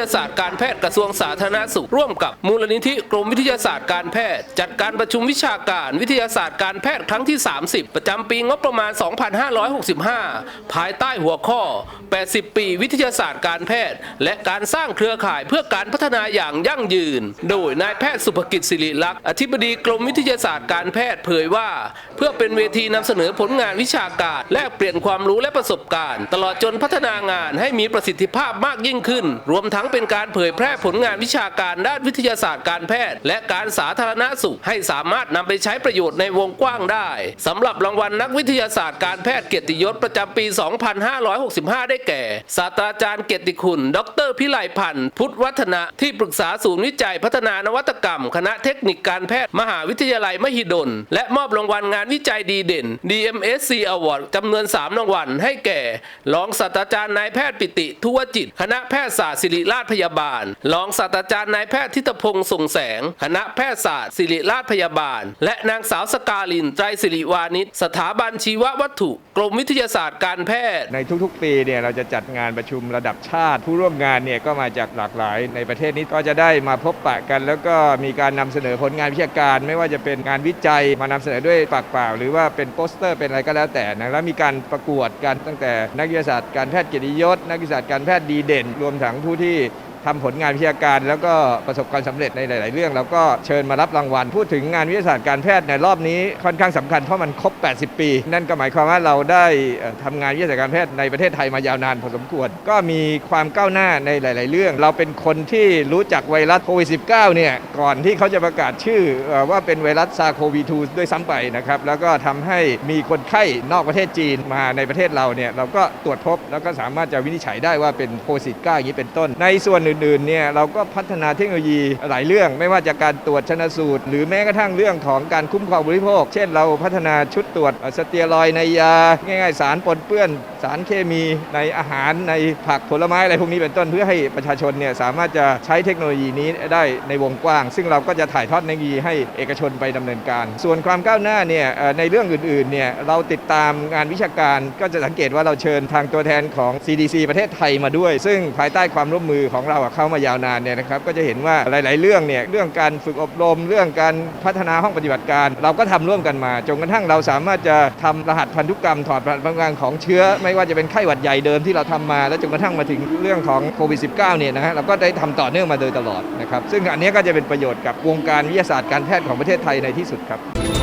ยาศาสตร์การแพทย์กระทรวงสาธารณสุข ร่วมกับมูลนิธิกรมวิทยาศาสตร์การแพทย์ จัดการประชุมวิชาการวิทยาศาสตร์การแพทย์ครั้งที่ 30 ประจำปีงบประมาณ 2565 ภายใต้หัวข้อ 80 ปีวิทยาศาสตร์การแพทย์ และการสร้างเครือข่ายเพื่อการพัฒนาอย่างยั่งยืน โดยนายแพทย์สุภกิจศิริลักษณ์อธิบดีกรมวิทยาศาสตร์การแพทย์เผยว่า เพื่อเป็นเวทีนำเสนอผลงานวิชาการแลกเปลี่ยนความรู้และประสบการณ์ ตลอดจนพัฒนางานให้มีประสิทธิภาพมากยิ่งขึ้น รวมทั้งเป็นการเผยแพร่ผลงานวิชาการด้านวิทยาศาสตร์การแพทย์ และการสาธารณสุข ให้สามารถนำไปใช้ประโยชน์ในวงกว้างได้สำหรับรางวัลนักวิทยาศาสตร์การแพทย์เกียรติยศประจำปี 2565 ได้แก่ ศาสตราจารย์เกียรติคุณ ดรพิไลพันธ์พุทธวัฒนะที่ปรึกษาศูนย์วิจัยพัฒนานวัตกรรม คณะเทคนิคการแพทย์มหาวิทยาลัยมหิดล และมอบรางวัลงานวิจัยดีเด่น DMSC Award จำนวน 3 รางวัลให้แก่ รองศาสตราจารย์นายแพทย์ปิติทวจิต คณะแพทยศาสตร์ศิริราชพยาบาล รองศาสตราจารย์นายแพทย์ทิตพงศ์ส่งแสง คณะแพทยศาสตร์ศิริราชพยาบาล และนางสาวสกาลินไตรศิริวานิชสถาบันชีววัตถุ กรมวิทยาศาสตร์การแพทย์ ในทุกๆ ปีเนี่ยเราจะจัดงานประชุมระดับชาติ ผู้ร่วมงานเนี่ยก็มาจากหลากหลาย ในประเทศนี้ก็จะได้มาพบปะกัน แล้วก็มีการนำเสนอผลงานวิชาการ ไม่ว่าจะเป็นงานวิจัยมานำเสนอด้วยปากเปล่า หรือว่าเป็นโปสเตอร์เป็นอะไรก็แล้วแต่นะแล้วมีการประกวดกันตั้งแต่นักวิทยาศาสตร์การแพทย์เกียรติยศนักวิทยาศาสตร์การแพทย์ดีเด่น รวมทั้งผู้ที่ ทำผลงานวิชาการ แล้วก็ประสบความสำเร็จในหลาย ๆ เรื่อง แล้วก็เชิญมารับรางวัล พูดถึงงานวิทยาศาสตร์การแพทย์ในรอบนี้ค่อนข้างสำคัญเพราะมันครบ 80 ปี นั่นก็หมายความว่าเราได้เอ่อทำงานวิทยาศาสตร์การแพทย์ในประเทศไทยมายาวนานพอสมควร ก็มีความก้าวหน้าในหลาย ๆ เรื่อง เราเป็นคนที่รู้จักไวรัสโควิด -19 เนี่ยก่อนที่เขาจะประกาศชื่อเอ่อว่าเป็นไวรัสซาโควี2ด้วยซ้ำไปนะครับแล้วก็ทำให้มีคนไข้นอกประเทศจีนมาในประเทศเราเนี่ยเราก็ตรวจพบแล้วก็สามารถจะวินิจฉัยได้ว่าเป็นโควิด 19 อย่างนี้เป็นต้นในส่วนอื่นๆเนี่ยเราก็พัฒนาเทคโนโลยีหลายเรื่อง ไม่ว่าจะการตรวจชนสูตร หรือแม้กระทั่งเรื่องของการคุ้มครองบริโภค เช่นเราพัฒนาชุดตรวจเอสเตียรอยในยา ง่ายๆ สารปนเปื้อน สารเคมีในอาหารในผักผลไม้อะไรพวกนี้เป็นต้นเพื่อให้ประชาชนเนี่ยสามารถจะใช้เทคโนโลยีนี้ได้ในวงกว้าง ซึ่งเราก็จะถ่ายทอดเทคโนโลยีให้เอกชนไปดำเนินการ ส่วนความก้าวหน้าเนี่ยในเรื่องอื่นๆเนี่ยเราติดตามงานวิชาการก็จะสังเกตว่าเราเชิญทางตัวแทนของ CDC ประเทศไทยมาด้วย ซึ่งภายใต้ความร่วมมือของเราอะเข้ามายาวนานเนี่ยนะครับก็จะเห็นว่าหลาย ๆ เรื่องเนี่ยเรื่องการฝึกอบรม เรื่องการพัฒนาห้องปฏิบัติการ เราก็ทำร่วมกันมาจนกระทั่งเราสามารถจะทำรหัสพันธุกรรมถอดรหัสพันธุกรรมของเชื้อ ไม่ว่าจะเป็นไข้หวัดใหญ่เดิมที่เราทำมา แล้วจนกระทั่งมาถึงเรื่องของโควิด -19 เนี่ยนะฮะเราก็ได้ทำต่อเนื่องมาโดยตลอดนะครับซึ่งอันนี้ก็จะเป็นประโยชน์กับวงการวิทยาศาสตร์การแพทย์ของประเทศไทยในที่สุดครับ